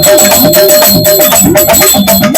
Thank you.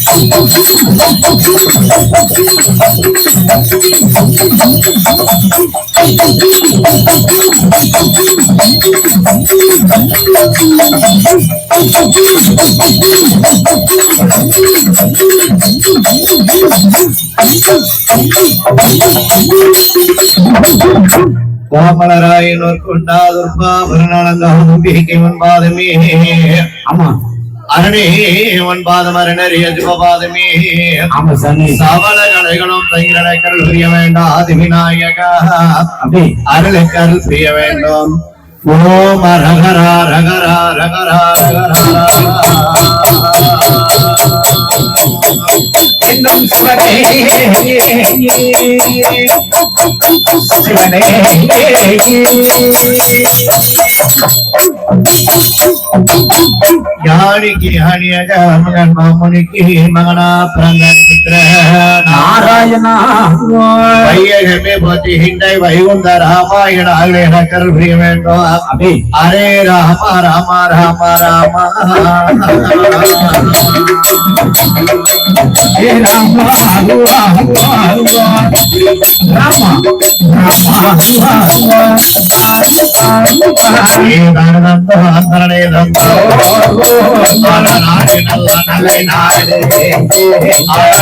கோமலராயனோர் கொண்டாதுர்பாபரணானந்தாம்பிகை பாதமே ஆமா அரணே உன் பாதம் ஆமா சாமி. சவல கலைகளும் தங்கிரட கருள் புரிய வேண்டாம் ஆதி விநாயகா அப்படி அருளை கருள் செய்ய வேண்டும். ஓம ரகரா ரகரா ரகரா ரகரா இன்னும் சிவனே சிவனே யாழிக்கு யானியக மகன் மாமுனிக்கு மகனா பிறந்த நாராயணா வையகமே போற்றி ஹிண்டை வைகுந்த ராமாயண ஆகிய கருள் புரிய வேண்டும் ஹரே ராம ராம ராம ராம. ஹே ராமா ராமா ராமா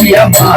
ஹுவா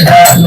ஹரே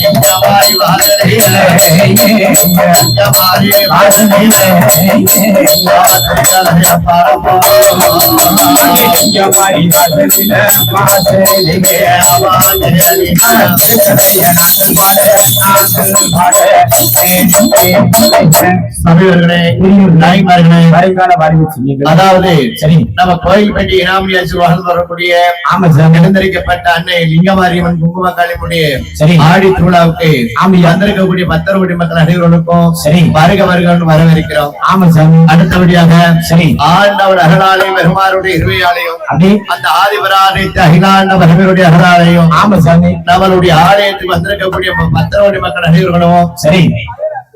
எங்கமாய் வாசலையிலே எங்கமாய் வாசலையிலே எங்கமாய் வாசலையிலே வாசலையிலே தமிழர்களே நாய்மார்களே வருங்கால வரவேற்று அதாவது சரி. நம்ம கோயில்பட்டி இனாமியாச்சு வாழ்ந்து வரக்கூடிய ஆமா சார் நிரந்தரிக்கப்பட்ட அன்னை லிங்கமாரியம்மன் குங்கும காளிமுடைய ஆடி திருவிழாவுக்கு ஆமையா. வந்திருக்கக்கூடிய பத்தரகுடி மக்கள் அனைவருக்கும் சரி. வருக வருகன்னு வரவேற்கிறோம். ஆமா சாமி. அடுத்தபடியாக சரி. ஆண்டவர் அகலாலயம் பெருமாருடைய இருவையாலயம் அந்த ஆதிபராலயத்து அகிலாண்ட பரமருடைய அகலாலயம் ஆமா சாமி. நம்மளுடைய ஆலயத்துக்கு வந்திருக்கக்கூடிய பத்திரவடி மக்கள் அனைவர்களும் சரி.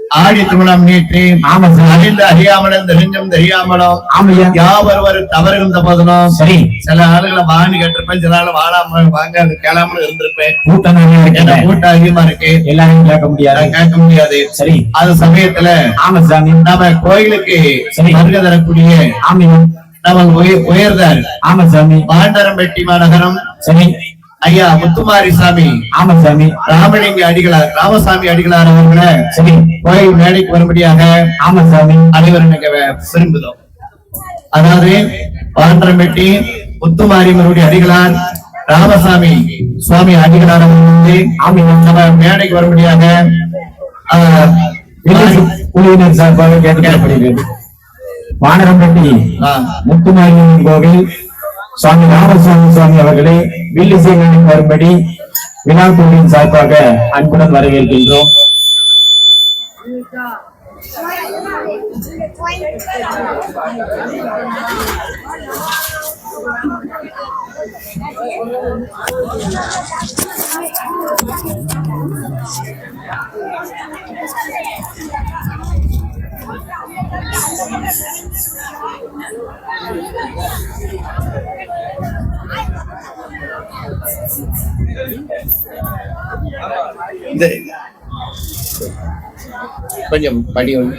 ஆடி திருமணம் சாமி அறிந்து அறியாமலும் தெரிஞ்சும் தெரியாமலும் யாவொருவர் தவறு இருந்த போதிலும் சரி. சில ஆளுகளை வாங்கி கட்டிருப்பேன் சில ஆள் வாழாம வாங்க கேளாம இருந்திருப்பேன். கூட்டம் என்ன கூட்டம் அதிகமா இருக்கு எல்லாரையும் கேட்க முடியாது. கேட்க முடியாது. சரி. அது சமயத்துல ஆமா சாமி. நம்ம கோயிலுக்கு சரி. வருகை தரக்கூடிய ஆமையா நம்ம உய- உயர்ந்தார். ஆமா சாமி. பாண்டரம்பட்டி மாநகரம். சரி. ஐயா முத்துமாரி சாமி. ஆமா சாமி ராமலிங்க அடிகளார் ராமசாமி அடிகளார் அவர்களை. சரி. கோயில் மேடைக்கு வரும்படியாக ஆமா சாமி அனைவரும் விரும்புதோம் அதாவது பாண்டரம்பட்டி முத்துமாரியம்மனுடைய அடிகளார் ராமசாமி சுவாமி அடிகளார் அவர்கள் வந்து நம்ம மேடைக்கு வரும்படியாக குழுவினர் சார்பாக கேட்டுக்கொள்ளப்படுகிறது. வானரம்பட்டி முத்துமாரியம்மன் கோவில் சுவாமி ராமசுவாமி சுவாமி அவர்களே வில்லிசை வரும்படி விழா குழுவின் சார்பாக அன்புடன் வரவேற்கின்றோம். இந்த கொஞ்சம் படி ஒன்று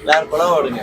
எல்லாரும் குளம் ஓடுங்க.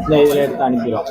இதில் எடுத்து அனுப்பிடுவோம்.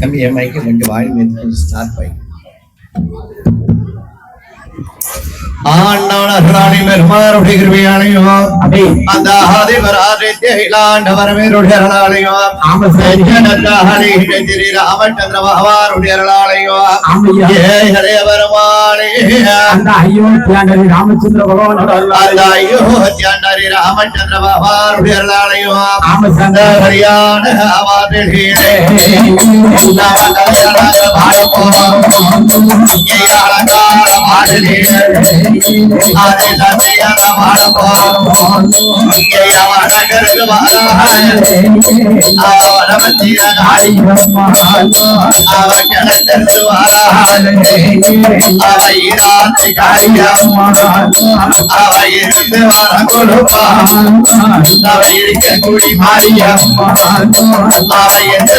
தம்பி என் மைக்கு கொஞ்சம் வாய் ஸ்டார்ட் பண்ணி பெருமாருடைய கிருபையாலையும் அந்த ஆதிபராதித்ய இளாண்டவரமேருடைய அருளாலையும் ராமச்சந்திர பகவானுடைய அருளாலையும் ஹரே பெருமாளே. அந்த அயோத்தியாண்டரி ராமச்சந்திர பகவானோட அந்த அருளாலே அயோத்தியாண்டரி ராமச்சந்திர பகவானுடைய அருளாலையும் சந்த ஹரியான வாதிலே கூடி மாறியம் அவை எந்த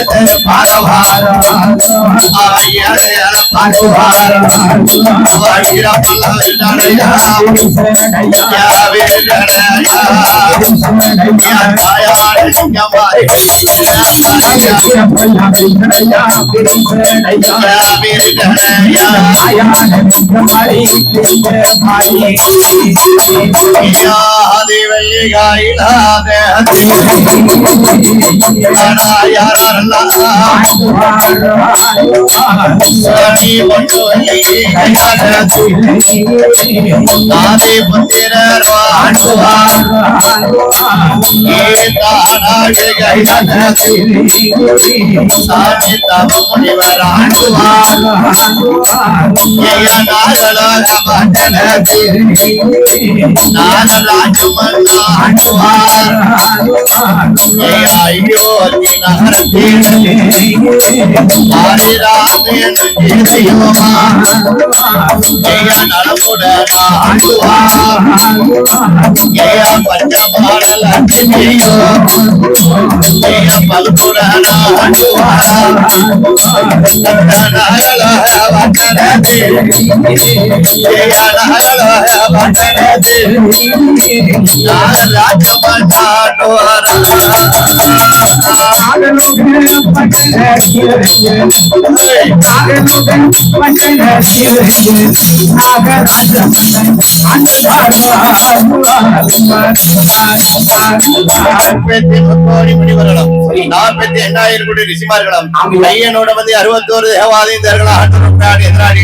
பாரவாரம் அவை ஏழையான பாடுவாரம் நாதே புத்திரர் வாழ்வார் சாமி தம முனிவர் ஆண்டுவார் நாகராஜமன் ஆண்டுவார் ஐயோ நகரத்தில் ஆதிராமன் ஜெயமா ஜெய நலமுடன் ஆண்டுவார் ஜெய பஞ்சபால லட்சுமியோ ஜெய பல்புராண ஆண்டுவார் நகர வட்டனதி ஜெய நகர வட்டனதி நாகராஜமன் நாற்பத்தி முக்கோடி முனிவர்களும் நாற்பத்தி எண்ணாயிரம் கோடி ரிஷிமார்களும் ஐயனோட வந்து அறுபத்தோரு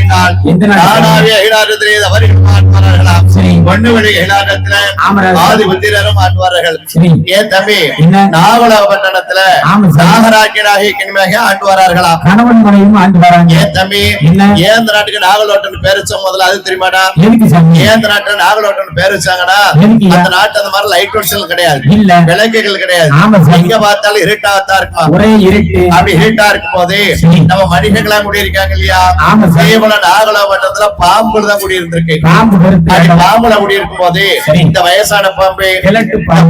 நாள்? நானாவிய இடாரத்திலே அவர்கள் மாற்றுவார்களாம் சரி. பொண்ணு வழி ஆமராஜ். ஆதிபுத்திரரும் சரி. ஏன் தம்பி? என்ன? நாகலாபட்டணத்துல ஆமா சார். நாகராஜனாகி கிணிமையாக ஆண்டு வரார்களாம் கணவன் மனைவியும் ஆண்டு வராங்க. ஏன் தம்பி? இந்த நாட்டுக்கு நாகலோட்டன் பேர் வச்ச முதல்ல அது தெரியுமாடா? இந்த நாட்டுல நாகலோட்டன் பேர் வச்சாங்கன்னா எதுக்குயா? அந்த நாட்டு அந்த மாதிரி லைட் கிடையாது. விளக்குகள் கிடையாது. எங்க பார்த்தாலும் இருட்டாகத்தான் இருக்குமா? ஒரே இருட்டு. அப்படி இருட்டா இருக்கும் போதே. நம்ம மனிதர்களா கூடி இருக்காங்க இல்லையா? ஆமா சார். அதேபோல நாகலாபட்டத்துல பாம்புகள் தான் கூடி இருந்திருக்கு பாம்பு பாம்புல கூடி இருக்கும் போது. இந்த வயசான பாம்பு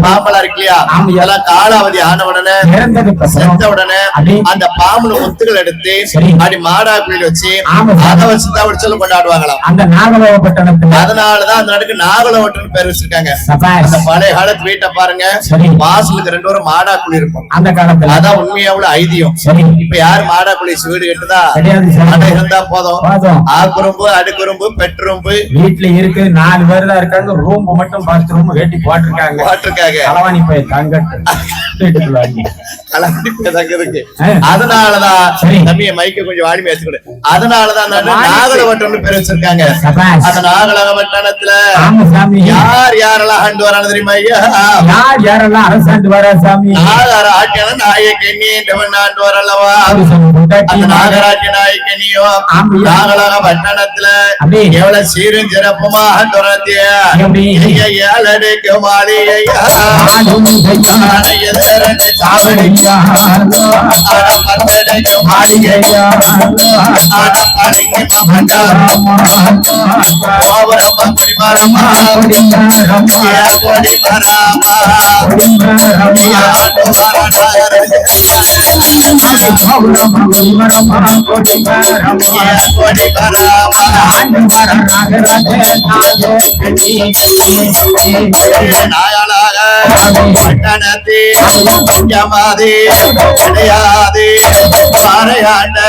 பாம்பெல்லாம் இருக்கு இல்லையா. இதெல்லாம் காலாவதி ஆன உடனே செத்த உடனே. அந்த பாம்புல முத்துகள் எடுத்து. அப்படி மாடா குளிர் வச்சு. அதை வச்சு தான் சொல்லி கொண்டாடுவாங்களாம். அந்த நாகலோகப்பட்டணத்துல அதனாலதான் அந்த நாட்டுக்கு நாகலோட்டன்னு பேர் வச்சிருக்காங்க. அந்த பழைய காலத்து வீட்டை பாருங்க. வாசலுக்கு ரெண்டு பேரும் மாடா குழி இருக்கும். அந்த காலத்துல. அதான் உண்மையாவுல ஐதியம் சரி. இப்ப யார் மாடா குழி வீடு கட்டுதா? இருந்தா போதும். போதும். ஆக்குறும்பு அடுக்குறும்பு பெட்ரூம்பு. வீட்டுல இருக்கு நாலு பேர் தான் இருக்காங்க. ரூம் மட்டும் பத்து ரூம் வேட்டி போட்டிருக்காங்க. வாட்டிருக்காங்க களவாணி போய் தங்கட்டு. அதனாலதான். தம்பிய மைக்க கொஞ்சம் வாடி வச்சுக்கிடு அதனாலதான் அந்த நாகலவட்டம்னு பேர் வச்சிருக்காங்க. அந்த நாகலவட்டணத்துல யார் யாரெல்லாம் ஆண்டு வரான்னு தெரியுமா ஐயா? யார் யாரெல்லாம் அரசாண்டு வரா சாமி? நாகராஜன நாயக்கனி என்றவன் ஆண்டு பொண்டாட்டி. அந்த நாகராஜ நாயக்கனியோ ஆமையா. நாகலாக பட்டணத்துல. எவ்வளவு சீரும் சிறப்புமாக துரத்திய எப்படி? ஏழடுக்கு மாளிகையா ஆடும் கையால் எதிரண்டு சாவடியா சாவடியா நாயனாக பட்டணத்தே யமாதே கிடையாது பாறையாண்ட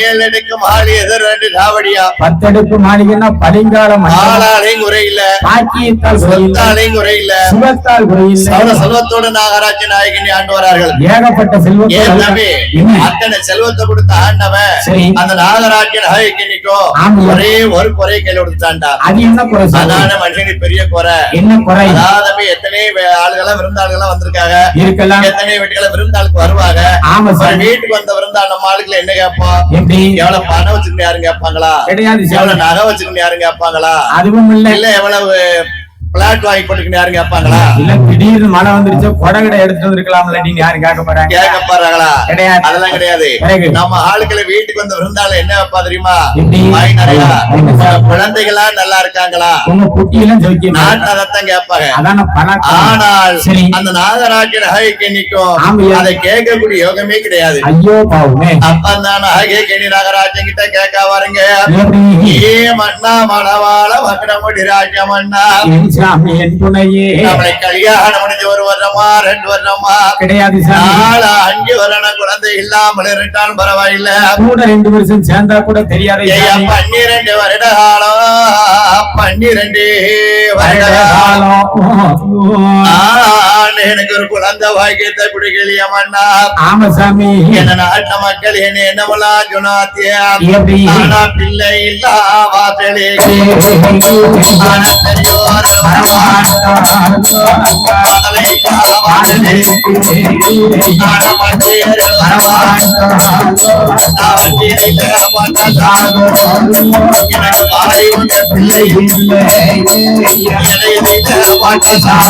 ஏழடுக்கு மாறி எதிர் ரெண்டு காவடியா பத்தெடுப்பு மாளிகைன்னா பளிங்காலம் ஆளாலையும் குறையில்ல பாக்கியத்தால் சொத்தாலையும் குறையில்ல. சுகத்தால் குறையில்லை. சௌர செல்வத்தோடு நாகராஜ நாயகனி ஆண்டு வரார்கள். ஏகப்பட்ட? அத்தனை செல்வத்தை கொடுத்த ஆண்டவன். அந்த நாகராஜ நாயகி நிக்கும் ஆமா. ஒரே ஒரு குறை கையில கொடுத்தாண்டா அது என்ன குறை சாமி? அதான மனுஷனுக்கு பெரிய குறை. என்ன குறை? அதாவது எத்தனை விருந்தாளுகெல்லாம் வந்திருக்காங்க. இருக்கலாம். எத்தனை வீட்டுல விருந்தாளுக்கு வருவாங்க? ஆமா ஒரு சார் வீட்டுக்கு வந்த விருந்தாள் நம்ம என்ன கேட்போம்? எவ்வளவு பணம் வச்சுக்கணும் யாரும் கேட்பாங்களா. எவ்வளவு நகை வச்சுக்கணும் யாரும் கேட்பாங்களா? அதுவும் இல்ல. இல்ல எவ்வளவு பிளாட் வாங்கி போட்டுக்கணும் யாரும் கேட்பாங்களா? இல்ல திடீர்னு மழை வந்துருச்சு கொடகடை எடுத்து வந்திருக்கலாம்ல நீங்க யாரும் கேட்க போறாங்க கேட்க போறாங்களா கிடையாது. அதெல்லாம் கிடையாது? நம்ம ஆளுக்களை வீட்டுக்கு வந்த விருந்தாள என்ன வைப்பா தெரியுமா? குழந்தைகளா நல்லா இருக்காங்களா? உங்க குட்டியெல்லாம் ஜெயிக்கணும் நாட்டு அதைத்தான் கேட்பாங்க. ஆனால் அந்த நாகராஜன் நகைக்கு நிக்கும். அதை கேட்கக்கூடிய யோகமே கிடையாது. ஐயோ பாவுமே. அப்பந்தான் நகை கெணி நாகராஜன் கிட்ட கேட்க வாருங்க. ஏ மன்னா மணவாள மகனமுடி ராஜ மன்னா என் சாமி என் துணையே. நம்மளை கல்யாணம் முடிஞ்சு ஒரு வருஷமா ரெண்டு வருஷமா கிடையாது நாலு அஞ்சு வருடம் குழந்தை இல்லாமல் இருந்தாலும் பரவாயில்ல. கூட ரெண்டு வருஷம் சேர்ந்தா கூட தெரியாத. பன்னிரண்டு வருட காலம் பன்னிரண்டு வருட காலம். எனக்கு ஒரு குழந்தை பாக்கியத்தை குடிக்கலையா மன்னா. ஆமா சாமி என்ன நாட்டு மக்கள் என்ன எப்படி? ஆனா பிள்ளை இல்லா வாசலே. இல்லா எனக்கு பிள்ளை எனக்கு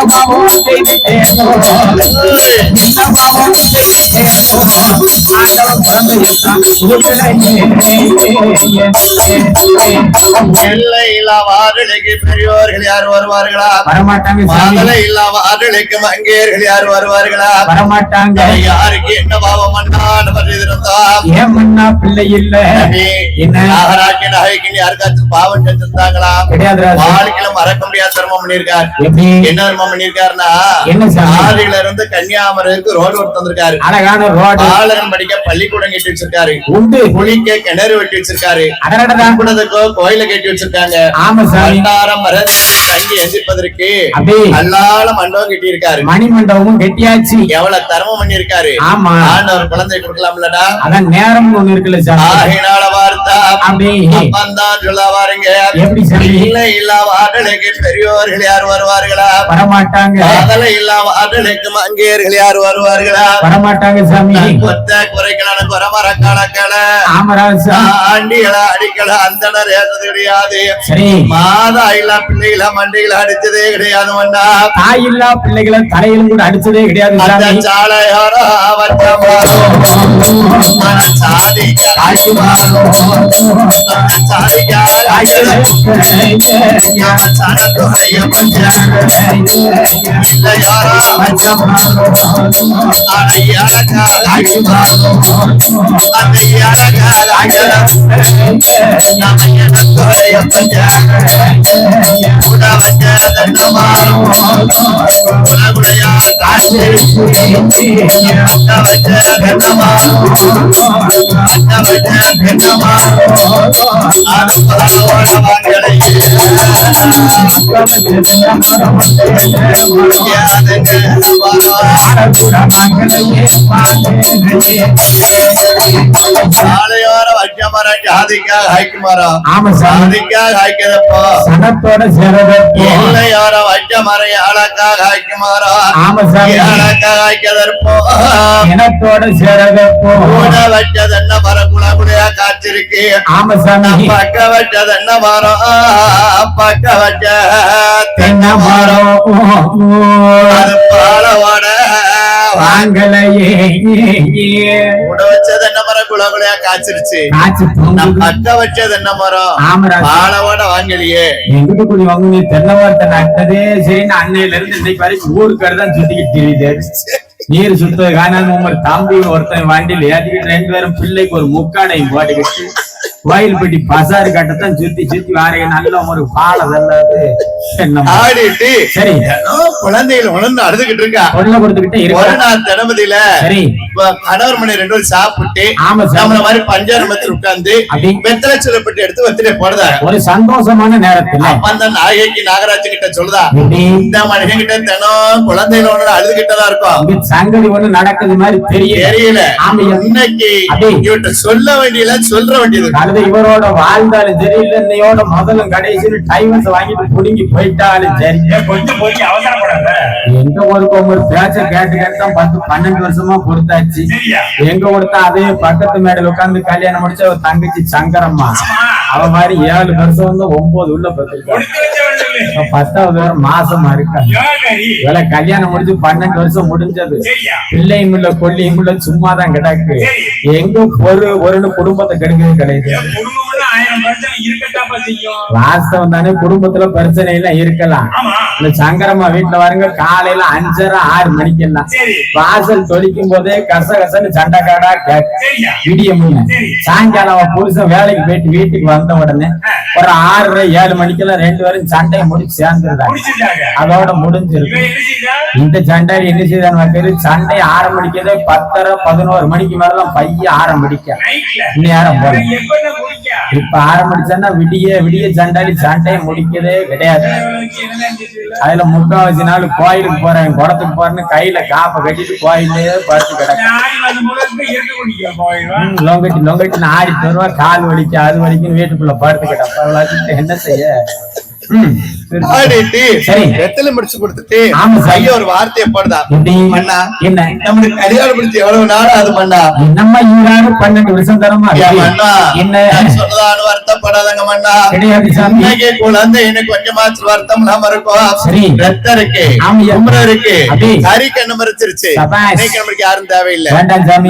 உங்க பிள்ளை யார் பெரியோர்கள் வருவார்களா? வரமாட்டாங்க இல்லாவார்களுக்கு மங்கையர்கள் யார் வருவார்களா? வரமாட்டாங்க. யாருக்கு என்ன பாவம் அண்ணான்னு பண்ணியிருந்தா ஏமன்னா பிள்ளை இல்ல? என்ன? நாகராஜ நாயகின் யாருக்காச்சும் பாவம் செஞ்சிருந்தாங்களா? கிடையாது. வாழ்க்கையில மறக்க முடியாத தர்மம் பண்ணியிருக்கார். எப்படி? என்ன தர்மம்? இருந்து கன்னியாகுமரிக்கு ரோடு அழகான படிக்க பள்ளிக்கூடம் கட்டி வச்சிருக்காரு. உண்டு. குளிக்க கிணறு வெட்டி வச்சிருக்காரு. குடத்துக்கோ கோயில கட்டி வச்சிருக்காங்க ஆமா சாமி பண்டாரம் மரத்தை தங்கி எந்திப்பதற்கு அப்படி அல்லால மண்டபம் கட்டி இருக்காரு மணிமண்டபமும் கெட்டியாச்சு எவ்வளவு தர்மம் பண்ணியிருக்காரு ஆமா ஆண்டவர் குழந்தை கொடுக்கலாம்லடா அதான் நேரம் ஒண்ணு இருக்குல்ல ஆகினால சொல்ல வாருங்க எப்படி சாமி இல்லை இல்லாவார்களுக்கு பெரியோர்கள் யார் வருவார்களா? வரமாட்டாங்க. காதலை இல்லாவார்களுக்கு மங்கையர்கள் யார் வருவார்களா? வரமாட்டாங்க சாமி. கொத்த குறைக்கலான குறமர ஆமராஜா ஆண்டிகள அடிக்கல அந்தனர் ஏற்றது கிடையாது. மாதா இல்லா பிள்ளைகள மண்டிகள அடிச்சதே கிடையாது மண்டா தாய் இல்லா பிள்ளைகளை தலையிலும் கூட அடிச்சதே கிடையாது அந்த சாலையோரோ சாதிக்க ஆயுமாரோ சாதிக்க சனத்துடைய இல்லையாரோ அந்த சாலையோர வைக்கமர ஜாதிக்காக ஹைக்குமாரம் ஆமா ஜாதிக்காக ஹைக்கிறப்போ சனத்தோட சேரதப்போ எல்லையோர வைக்கமர யாழக்காக ஹைக்குமாரம் ஆமா யாழக்காக ஹைக்கிறப்போ இனத்தோட சேரதப்போ கூட வச்சது என்ன காய்ச்சிருக்கு ஆமா சாமி. பக்க வச்சது என்ன மரம் பக்க வச்ச தென்னை மரம் அது பாலவோட. வாங்கலையே. கூட வச்சது என்ன மரம் குலகுடையா காய்ச்சிருச்சு. காய்ச்சி நான் பக்க வச்சது என்ன மரம் ஆமரா பாலவோட வாங்கலையே. எங்கிட்ட கூடி வாங்க நீ தென்னை மரத்தை நட்டதே சரின்னு அன்னையில இருந்து இன்னைக்கு வரைக்கும் ஊருக்கு தான் சுத்திக்கிட்டு தெரியுது. நீர் சுத்த காணாம ஒரு தம்பி ஒருத்தன் வண்டியில ஏற்றிக்கிட்டு ரெண்டு பேரும் பிள்ளைக்கு ஒரு முக்காடையும் போட்டுக்கிட்டு கோயில்பட்டி பசாரு கட்டத்தான் சுத்தி சுத்தி வாரீங்க. நல்ல ஒரு பாலை. ஆடிட்டு சரி. குழந்தைகள் உணர்ந்து அழுதுகிட்டு இருக்கா. கொள்ள கொடுத்துக்கிட்டே ஒரு நாள் தினமதியில சரி. கணவர் மணி ரெண்டு பேரும் சாப்பிட்டு ஆமா நம்மள மாதிரி பஞ்சாரமத்தில் உட்கார்ந்து வெத்தலை சொல்லப்பட்டு எடுத்து வெத்திலே போடுறாங்க. ஒரு சந்தோஷமான நேரத்துல. அப்ப அந்த நாயகி நாகராஜன் கிட்ட சொல்லுதா இந்த மனுஷன் கிட்ட தினம் குழந்தைகள் ஒண்ணு அழுதுகிட்டதான் இருக்கும். சங்கடி ஒண்ணு நடக்குது மாதிரி தெரியல. தெரியல. ஆமா. இன்னைக்கு. இவட்ட சொல்ல வேண்டியல சொல்ற வேண்டியது. கழுதை இவரோட வாழ்ந்தாலும் சரி இல்ல இன்னையோட முதலும் கடைசியில் டைவர்ஸ் வாங்கிட்டு புடுங்கி போயிட்டாலும் சரி. கொஞ்சம் போய் அவசரப்படாத. எங்க ஒரு ஒரு பேச்ச கேட்டு கேட்டு தான் பத்து பன்னெண்டு வருஷமா பொறுத்தாச்சு. எங்க ஒருத்தன் அதே பக்கத்து மேடையில உட்கார்ந்து கல்யாணம் முடிச்ச தங்கச்சி சங்கரம்மா. அவ மாதிரி ஏழு வருஷம் வந்து ஒன்பது உள்ள பத்திருக்கா பத்தாவது வேற மாசமா இருக்கா இவளை கல்யாணம் முடிஞ்சு பன்னெண்டு வருஷம் முடிஞ்சது. பிள்ளையும் இல்ல கொல்லியும் இல்ல சும்மா தான் கிடக்கு எங்க ஒரு ஒரு குடும்பத்தை கெடுக்கவே கிடையாது வாஸ்தவம் தானே குடும்பத்துல பிரச்சனை எல்லாம் இருக்கலாம் இந்த சங்கரம்மா வீட்டுல வருங்க காலையில அஞ்சரை ஆறு மணிக்கு எல்லாம் வாசல் தொளிக்கும் போதே கச கசன்னு சண்டைக்காடா விடிய முன்ன சரி. சாயங்காலம் புருஷன் வேலைக்கு போயிட்டு வீட்டுக்கு வந்த உடனே ஒரு ஆறரை ஏழு மணிக்கெல்லாம் ரெண்டு பேரும் சண்டையை முடிச்சு சேர்ந்துருந்தாங்க அதோட முடிஞ்சிருக்கு. இந்த சண்டை என்ன செய்தான் வைக்கிறது சண்டை ஆரம்பிக்கதே பத்தரை பதினோரு மணிக்கு மேலாம் பைய ஆரம்பிக்க. நேரம் போல இப்ப ஆரம்பிச்சேன்னா விடிய விடிய சண்டாடி சண்டையை முடிக்கதே கிடையாது. அதுல முக்காவாசி நாள் கோயிலுக்கு போறேன் குடத்துக்கு போறேன்னு கையில காப்பை கட்டிட்டு கோயிலே படுத்து கிடக்கும் லொங்கட்டி லொங்கட்டின்னு ஆடி தருவா கால் வலிக்கு அது வலிக்கும் வீட்டுக்குள்ள படுத்து கிடப்பா என்ன செய்ய? சரி. வெத்தலை முடிச்சு கொடுத்துட்டு. ஐயா ஒரு வார்த்தையை போடுதா எப்படி? மண்ணா என்ன? நம்மளுக்கு கல்யாணம் முடிச்சு எவ்வளவு நாள் அது மண்ணா என்னம்மா ஈராறு பன்னெண்டு வருஷம் தரமா ஏன் மண்ணா என்ன? நான் சொல்றதான்னு வருத்தப்படாதங்க மண்ணா கிடையாது சாமி. இன்னைக்கு குழந்தை எனக்கு கொஞ்சமாச்சு வருத்தம் இல்லாம இருக்கும். சரி. ரத்தம் இருக்கு. உமரம் இருக்கு. அப்படி. கறி கண்ணு மறைச்சிருச்சு. சபாஷ். இன்னைக்கு நம்மளுக்கு யாரும் தேவையில்லை.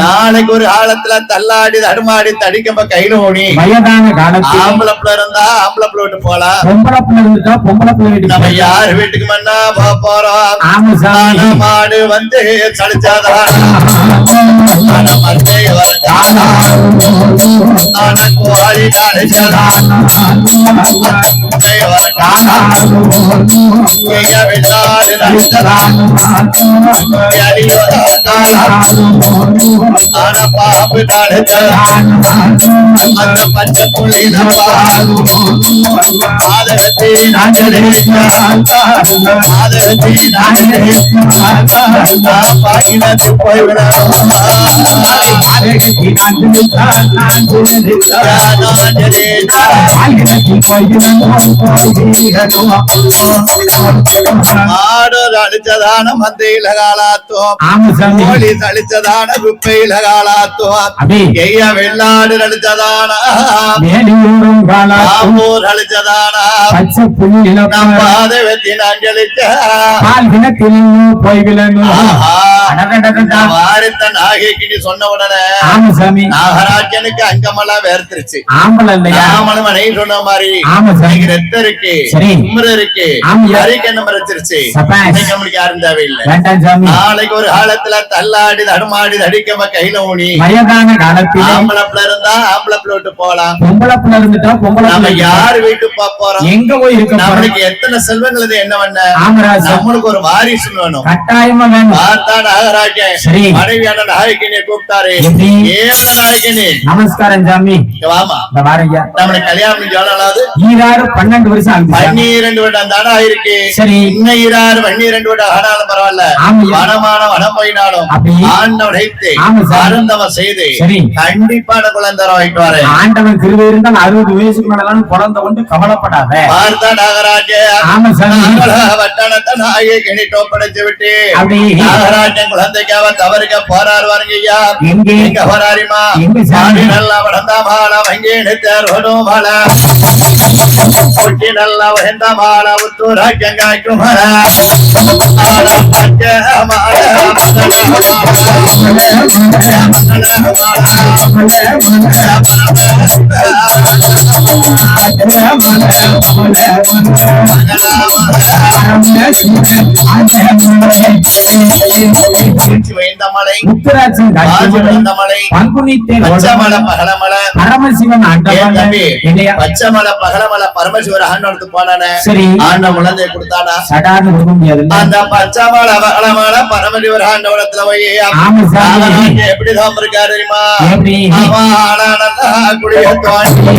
நாளைக்கு ஒரு காலத்துல தள்ளாடி தடுமாடி தடிக்கம்ப கையில ஓடி. ஆம்பளை பிள்ளை இருந்தா ஆம்பளை பிள்ளை விட்டு போலாம் இருந்துட்டா பொம்பளை பிள்ளை வீட்டுக்கு நம்ம. யார் வீட்டுக்கு மண்ணா போறோம் ஆமா சாமி. மாடு வந்து சளிச்சாதான் ஆனா மந்தை வரங்கானா ஆனா கோழி நடிச்சதான் மந்தை வரங்கானா எங்க வெள்ளாடு நடிச்சதான் ஆனா பாம்பு நடிச்சதான் அந்த பச்சை புள்ளி நம்ம ஆதரத்தை நான் அழிச்சதான காலாத்தும் வெள்ளாடு அழிச்சதான. வேலியூரும் காலாத்தும் ஆம்பூர் அழிச்சதான. பச்சை பால் கிணத்தில் போய் சொன்ன உடனே சாமி. நாகராஜனுக்கு அங்கமெல்லாம் வேர்த்திருச்சு. ஆம்பளை இல்லையா ராமனும் மனைவி சொன்ன மாதிரி ஆமா சாமி. ரத்தம் இருக்கு இருக்கு மறைச்சிருச்சு நம்மளுக்கு யாரும் தேவையில்லை. வேண்டாம் சாமி. நாளைக்கு ஒரு காலத்துல தள்ளாடி தடுமாடி தடிக்கம கையில ஊனி வயதான காலத்தில் ஆம்பளை பிள்ளை இருந்தா ஆம்பளை பிள்ளை விட்டு போலாம் பொம்பளை பிள்ளை இருந்துட்டா பொம்பளை நம்ம பிள்ளை யார் வீட்டுக்கு போக போறோம்? எங்க நம்மளுக்கு எத்தனை செல்வங்கள் என்ன பண்ண? நம்மளுக்கு ஒரு வாரிசு வேணும். கட்டாயமா வேணும். பார்த்தா நாகராஜன் சரி. மனைவியான நாயகினை கூப்பிட்டாரு. எப்படி? ஏன நாயகினி நமஸ்காரம் சாமி. வாமா. கல்யாணம் சொல்லலாது ஈராறு பன்னெண்டு வருஷம். பன்னிரண்டு வருடம் தானா இருக்கு. சரி. இன்னும் இராறு பன்னிரண்டு வருடம் ஆனாலும் பரவாயில்ல. வனமான வனம் போயினாலும்? ஆண்டவன் சார். அருந்தவம் செய்து சரி. கண்டிப்பான குழந்தை வாங்கிட்டு வரேன். ஆண்டவன் இருந்தால் அறுபது வயசுக்கு மேலாம் குழந்தை கொண்டு கவலைப்படாத. பார்த்தா நாகராஜ. ஆமா சாமி. வட்டானத்தை நாயகினி டோப்படைச்சு விட்டு நாகராஜன் குழந்தைக்காக தவறுக்க போறாரு வாருங்க ஐயா எங்கே எங்க சாமி? நல்லா வளர்ந்தா மாலா வங்கி நல்லா மாலா பரமசிவன் ஏன் ஆண்டவன் தம்பி? இல்லையா பச்சை மலை பகலமலை பரமசிவர ஆண்டவனுக்கு போனானே? சரி. ஆண்ட குழந்தை கொடுத்தானா? சடார்னு கொடுக்க முடியாது. அந்த பகலமலை பரமசிவர போய் எப்படி தான் இருக்காரு தெரியுமா? எப்படி? அவன் ஆனானந்தா குடிய தோண்டி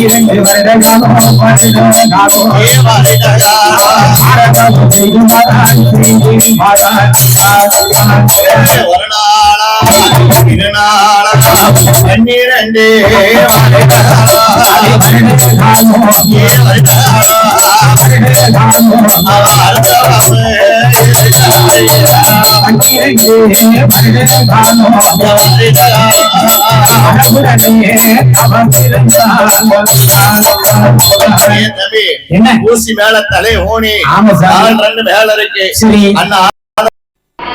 இரண்டு வருடங்களும் ஒரு நாளா பன்னிரண்டு என்ன? ஊசி மேல தலை ரெண்டு மேல இருக்கு.